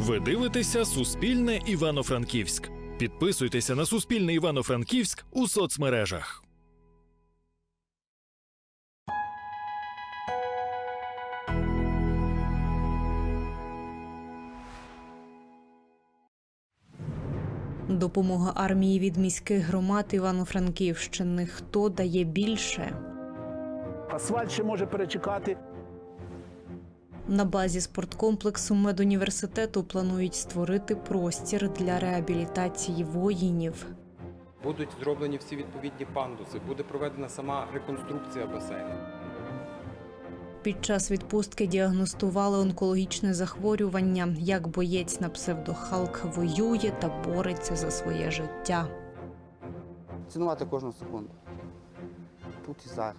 Ви дивитеся Суспільне Івано-Франківськ. Підписуйтеся на Суспільне Івано-Франківськ у соцмережах. Допомога армії від міських громад Івано-Франківщини. Хто дає більше? Асфальт ще може перечекати. На базі спорткомплексу медуніверситету планують створити простір для реабілітації воїнів. Будуть зроблені всі відповідні пандуси, буде проведена сама реконструкція басейну. Під час відпустки діагностували онкологічне захворювання. Як боєць на псевдохалк воює та бореться за своє життя. Цінувати кожну секунду. Тут і зараз.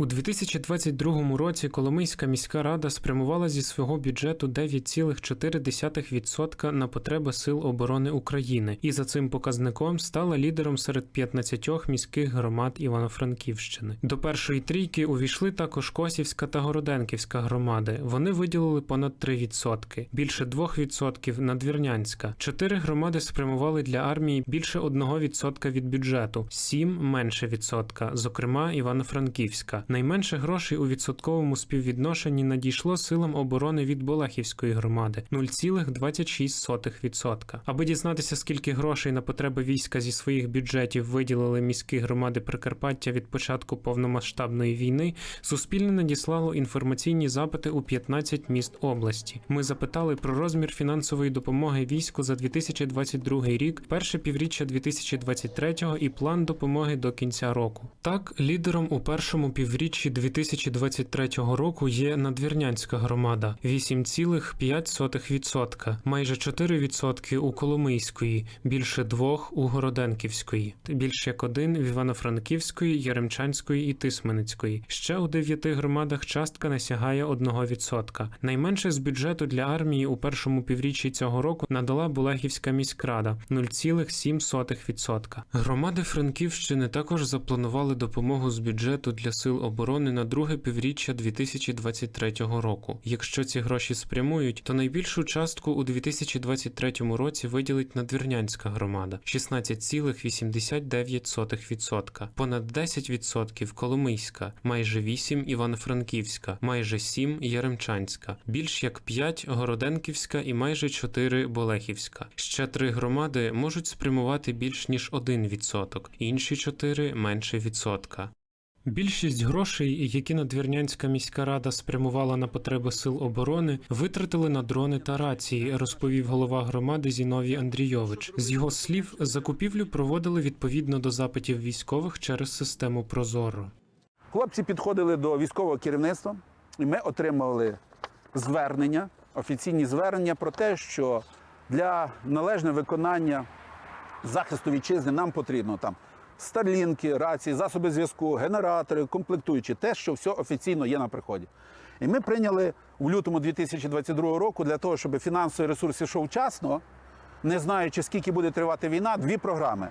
У 2022 році Коломийська міська рада спрямувала зі свого бюджету 9,4% на потреби Сил оборони України і за цим показником стала лідером серед 15 міських громад Івано-Франківщини. До першої трійки увійшли також Косівська та Городенківська громади. Вони виділили понад 3%, більше 2% Надвірнянська. Чотири громади спрямували для армії більше 1% від бюджету, сім менше відсотка, зокрема Івано-Франківська. Найменше грошей у відсотковому співвідношенні надійшло силам оборони від Болехівської громади 0,26%. Аби дізнатися, скільки грошей на потреби війська зі своїх бюджетів виділили міські громади Прикарпаття від початку повномасштабної війни, Суспільне надіслало інформаційні запити у 15 міст області. Ми запитали про розмір фінансової допомоги війську за 2022 рік, перше півріччя 2023 і план допомоги до кінця року. Так, лідером у першому півріччі 2023 року є Надвірнянська громада 8,5%, майже 4% у Коломийської, більше 2% у Городенківської, більше як один в Івано-Франківської, Яремчанської і Тисменицької. Ще у дев'яти громадах частка не сягає 1%. Найменше з бюджету для армії у першому півріччі цього року надала Булегівська міськрада 0,7%. Громади Франківщини також запланували допомогу з бюджету для сил оборони на друге півріччя 2023 року. Якщо ці гроші спрямують, то найбільшу частку у 2023 році виділить Надвірнянська громада 16,89%, понад 10% Коломийська, майже 8 Івано-Франківська, майже 7 Яремчанська, більш як 5 Городенківська і майже 4 Болехівська. Ще три громади можуть спрямувати більш ніж 1%, інші 4 менше відсотка. Більшість грошей, які Надвірнянська міська рада спрямувала на потреби сил оборони, витратили на дрони та рації, розповів голова громади Зіновій Андрійович. З його слів, закупівлю проводили відповідно до запитів військових через систему Прозоро. Хлопці підходили до військового керівництва, і ми отримали звернення, офіційні звернення про те, що для належного виконання захисту вітчизни нам потрібно там старлінки, рації, засоби зв'язку, генератори, комплектуючі, те, що все офіційно є на приході. І ми прийняли в лютому 2022 року для того, щоб фінансовий ресурс йшов вчасно, не знаючи, скільки буде тривати війна, дві програми.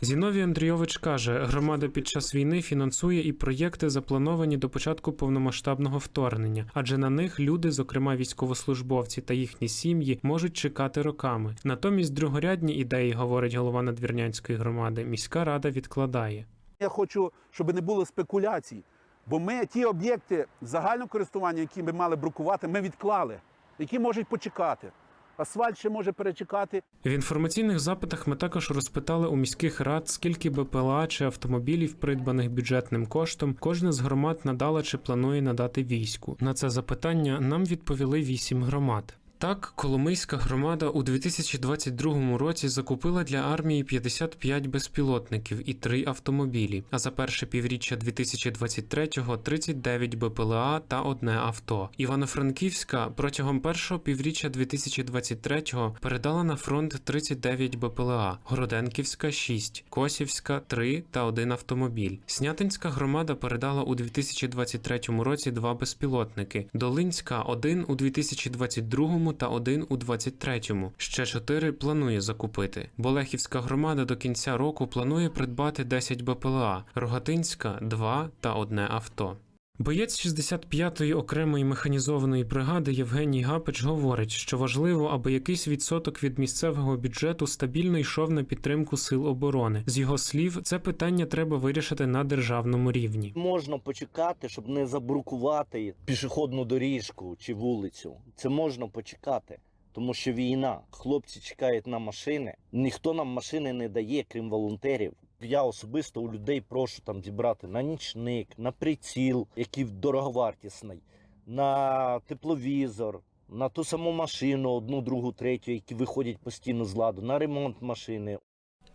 Зіновій Андрійович каже, громада під час війни фінансує і проєкти, заплановані до початку повномасштабного вторгнення, адже на них люди, зокрема військовослужбовці та їхні сім'ї, можуть чекати роками. Натомість другорядні ідеї, говорить голова Надвірнянської громади, міська рада відкладає. Я хочу, щоб не було спекуляцій. Бо ми ті об'єкти загального користування, які ми мали брукувати, ми відклали, які можуть почекати. Асфальт ще може перечекати. В інформаційних запитах ми також розпитали у міських рад, скільки БПЛА чи автомобілів, придбаних бюджетним коштом, кожна з громад надала чи планує надати війську. На це запитання нам відповіли вісім громад. Так, Коломийська громада у 2022 році закупила для армії 55 безпілотників і 3 автомобілі. А за перше півріччя 2023-го 39 БПЛА та одне авто. Івано-Франківська протягом першого півріччя 2023-го передала на фронт 39 БПЛА, Городенківська 6, Косівська 3 та 1 автомобіль. Снятинська громада передала у 2023 році два безпілотники. Долинська 1 у 2022 та один у 23-му. Ще чотири планує закупити. Болехівська громада до кінця року планує придбати 10 БПЛА, Рогатинська 2 та одне авто. Боєць 65-ї окремої механізованої бригади Євгеній Гапич говорить, що важливо, аби якийсь відсоток від місцевого бюджету стабільно йшов на підтримку сил оборони. З його слів, це питання треба вирішити на державному рівні. Можна почекати, щоб не забрукувати пішохідну доріжку чи вулицю. Це можна почекати, тому що війна. Хлопці чекають на машини. Ніхто нам машини не дає, крім волонтерів. Я особисто у людей прошу там зібрати на нічник, на приціл, який дороговартісний, на тепловізор, на ту саму машину, одну, другу, третю, які виходять постійно з ладу, на ремонт машини.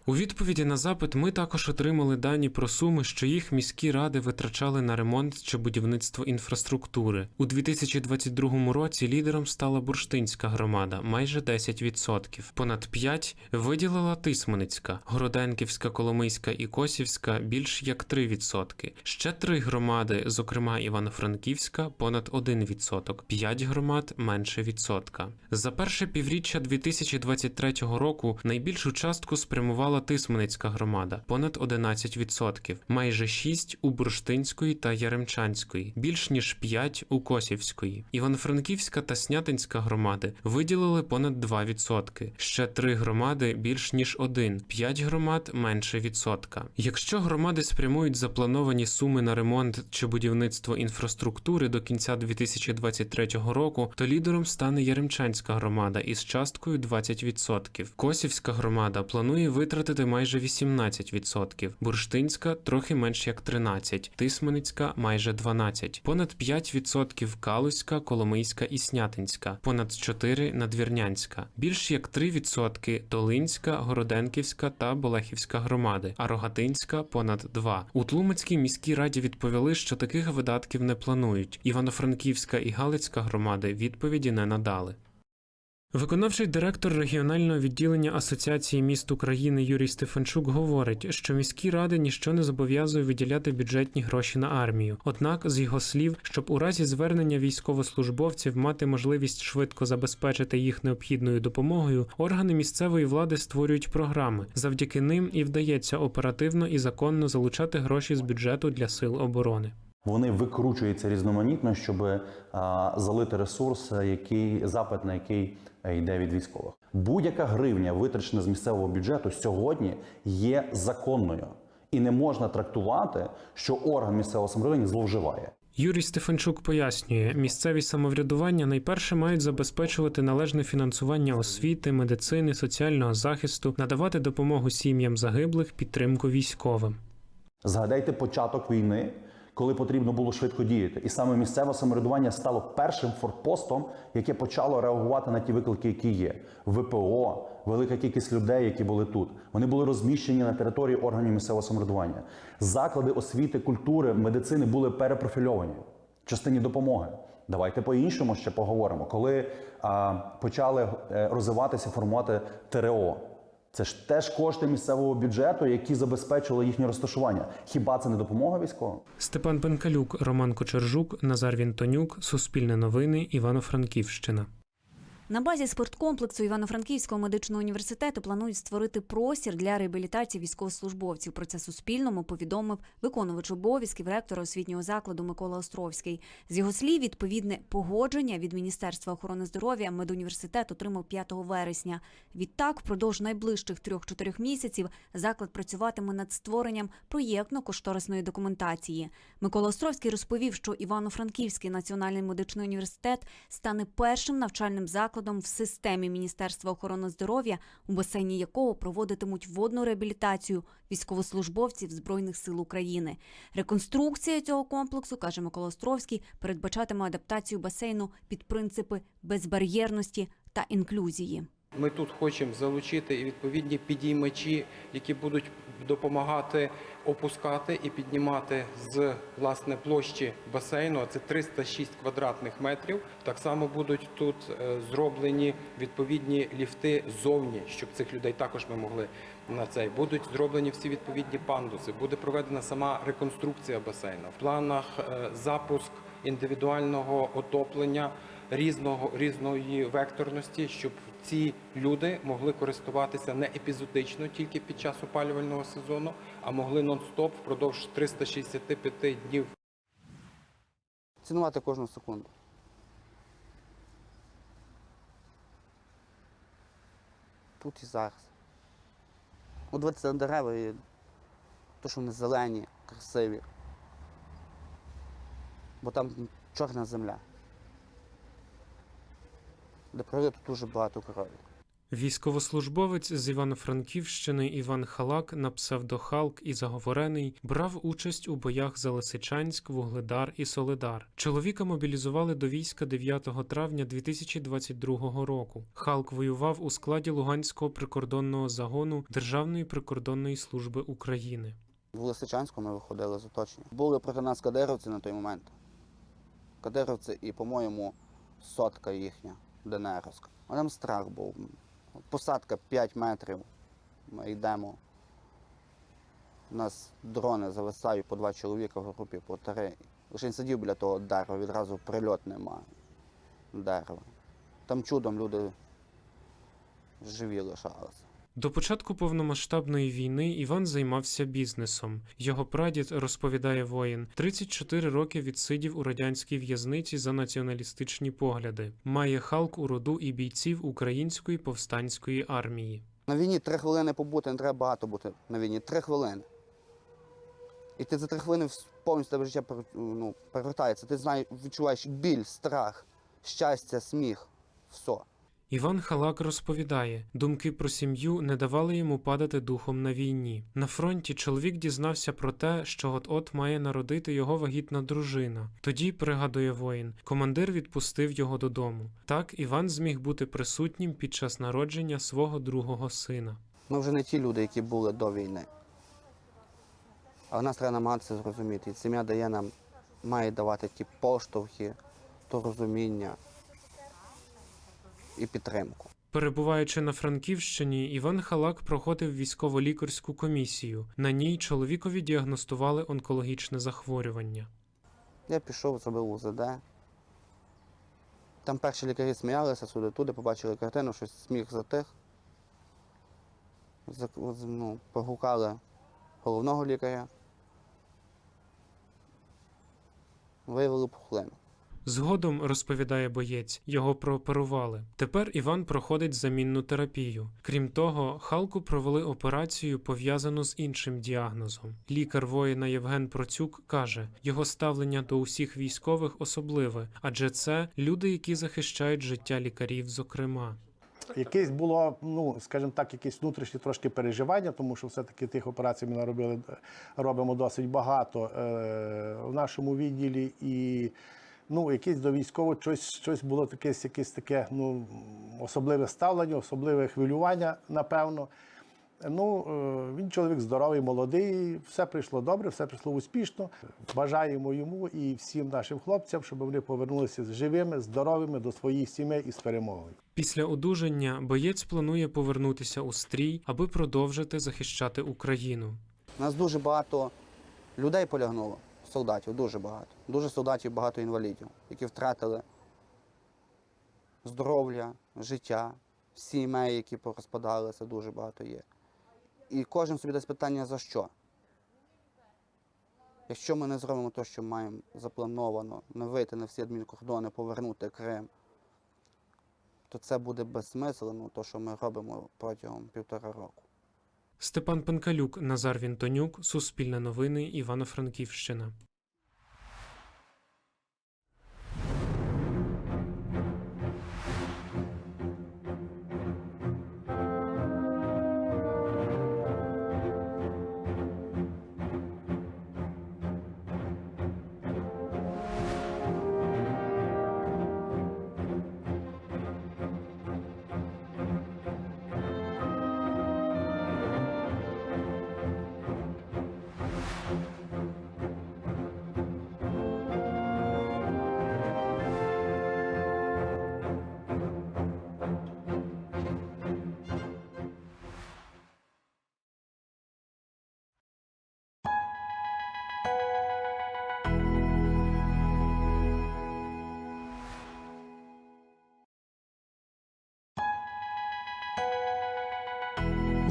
У відповіді на запит ми також отримали дані про суми, що їх міські ради витрачали на ремонт чи будівництво інфраструктури. У 2022 році лідером стала бурштинська громада майже 10%. Понад 5 виділила Тисменицька, Городенківська, Коломийська і Косівська більш як 3%. Ще три громади, зокрема Івано-Франківська, понад 1%. 5 громад менше відсотка. За перше півріччя 2023 року найбільшу частку спрямувала Тисменицька громада понад 11%, майже 6 у Бурштинської та Яремчанської, більш ніж 5 у Косівської. Івано-Франківська та Снятинська громади виділили понад 2%. Ще три громади більш ніж 1, 5 громад менше відсотка. Якщо громади спрямують заплановані суми на ремонт чи будівництво інфраструктури до кінця 2023 року, то лідером стане Яремчанська громада із часткою 20%. Косівська громада планує витратити майже 18%, Бурштинська трохи менш як 13%, Тисменицька майже 12%, понад 5% Калузька, Коломийська і Снятинська, понад 4% Надвірнянська, більш як 3% Долинська, Городенківська та Болехівська громади, а Рогатинська понад 2%. У Тлумацькій міській раді відповіли, що таких видатків не планують. Івано-Франківська і Галицька громади відповіді не надали. Виконавчий директор регіонального відділення Асоціації міст України Юрій Стефанчук говорить, що міські ради ніщо не зобов'язує виділяти бюджетні гроші на армію. Однак, з його слів, щоб у разі звернення військовослужбовців мати можливість швидко забезпечити їх необхідною допомогою, органи місцевої влади створюють програми. Завдяки ним і вдається оперативно і законно залучати гроші з бюджету для сил оборони. Вони викручуються різноманітно, щоб залити ресурс, е, який запит на який е, йде від військових. Будь-яка гривня, витрачена з місцевого бюджету, сьогодні є законною, і не можна трактувати, що орган місцевого самоврядування зловживає. Юрій Стефанчук пояснює, місцеві самоврядування найперше мають забезпечувати належне фінансування освіти, медицини, соціального захисту, надавати допомогу сім'ям загиблих, підтримку військовим. Згадайте початок війни, коли потрібно було швидко діяти, і саме місцеве самоврядування стало першим форпостом, яке почало реагувати на ті виклики, які є. ВПО, велика кількість людей, які були тут. Вони були розміщені на території органів місцевого самоврядування. Заклади освіти, культури, медицини були перепрофільовані в частині допомоги. Давайте по-іншому ще поговоримо. Коли а, почали е, розвиватися, формувати ТРО. Це ж теж кошти місцевого бюджету, які забезпечили їхнє розташування. Хіба це не допомога військовим? Степан Пенкалюк, Роман Кочержук, Назар Вінтонюк, Суспільне новини, Івано-Франківщина. На базі спорткомплексу Івано-Франківського медичного університету планують створити простір для реабілітації військовослужбовців. Про це Суспільному повідомив виконувач обов'язків ректора освітнього закладу Микола Островський. З його слів, відповідне погодження від Міністерства охорони здоров'я медуніверситет отримав 5 вересня. Відтак, впродовж найближчих 3-4 місяців заклад працюватиме над створенням проєктно-кошторисної документації. Микола Островський розповів, що Івано-Франківський національний медичний університет стане першим навчальним закладом в системі Міністерства охорони здоров'я, у басейні якого проводитимуть водну реабілітацію військовослужбовців Збройних сил України. Реконструкція цього комплексу, каже Микола Островський, передбачатиме адаптацію басейну під принципи безбар'єрності та інклюзії. Ми тут хочемо залучити і відповідні підіймачі, які будуть допомагати опускати і піднімати з власне площі басейну. а Це 306 квадратних метрів. Так само будуть тут е, зроблені відповідні ліфти ззовні, щоб цих людей також ми могли на цей. Будуть зроблені всі відповідні пандуси. Буде проведена сама реконструкція басейну. В планах е, запуск індивідуального отоплення різного різної векторності, щоб ці люди могли користуватися не епізодично тільки під час опалювального сезону, а могли нон-стоп впродовж 365 днів Цінувати кожну секунду. Тут і зараз. От дивитися на дерева і то, що вони зелені, красиві. Бо там чорна земля. Де природи дуже багато крові. Військовослужбовець з Івано-Франківщини Іван Халак на псевдохалк і заговорений брав участь у боях за Лисичанськ, Вугледар і Соледар. Чоловіка мобілізували до війська 9 травня 2022 року. Халк воював у складі Луганського прикордонного загону Державної прикордонної служби України. В Лисичанську ми виходили з оточення. Були проти нас кадировці на той момент. Кадировці і, по-моєму, сотка їхня, ДНРовська. А там страх був. Посадка 5 метрів. Ми йдемо. У нас дрони зависають по два чоловіка в групі, по три. Лише не сидів біля того дерева, відразу прильот немає. Дерева. Там чудом люди живі лишалися. До початку повномасштабної війни Іван займався бізнесом. Його прадід, розповідає воїн, 34 роки відсидів у радянській в'язниці за націоналістичні погляди. Має халк у роду і бійців української повстанської армії. На війні три хвилини побути, не треба багато бути на війні. Три хвилини. І ти за три хвилини повністю тебе життя ну, перевертається. Ти знаєш, відчуваєш біль, страх, щастя, сміх. Все. Іван Халак розповідає, думки про сім'ю не давали йому падати духом на війні. На фронті чоловік дізнався про те, що от-от має народити його вагітна дружина. Тоді, пригадує воїн, командир відпустив його додому. Так Іван зміг бути присутнім під час народження свого другого сина. Ми вже не ті люди, які були до війни. Але нас треба намагатися зрозуміти. І сім'я дає нам, має давати ті поштовхи, то розуміння і підтримку. Перебуваючи на Франківщині, Іван Халак проходив військово-лікарську комісію. На ній чоловікові діагностували онкологічне захворювання. Я пішов, зробив УЗД. Там перші лікарі сміялися сюди, туди, побачили картину, щось сміх затих. Ну, погукали головного лікаря. Виявили пухлину. Згодом, розповідає боєць, його прооперували. Тепер Іван проходить замінну терапію. Крім того, Халку провели операцію, пов'язану з іншим діагнозом. Лікар воїна Євген Процюк каже, його ставлення до усіх військових особливе, адже це люди, які захищають життя лікарів, зокрема. Якесь було, ну скажімо так, якісь внутрішні трошки переживання, тому що все-таки тих операцій ми наробили, робимо досить багато е, в нашому відділі. І ну, якесь до військового щось, щось було таке, якесь таке ну, особливе ставлення, особливе хвилювання, напевно. Ну, е, він чоловік здоровий, молодий, все прийшло добре, все прийшло успішно. Бажаємо йому і всім нашим хлопцям, щоб вони повернулися живими, здоровими до своїх сімей і з перемогою. Після одужання боєць планує повернутися у стрій, аби продовжити захищати Україну. У нас дуже багато людей полягнуло, солдатів, дуже багато. Дуже солдатів, багато інвалідів, які втратили здоров'я, життя, сімей, які порозпадалися, дуже багато є. І кожен собі дасть питання за що. Якщо ми не зробимо те, що маємо заплановано, не вийти на всі адмінкордони, повернути Крим, то це буде безсмислено, те, що ми робимо протягом півтора року. Степан Пенкалюк, Назар Вінтонюк, Суспільне новини, Івано-Франківщина.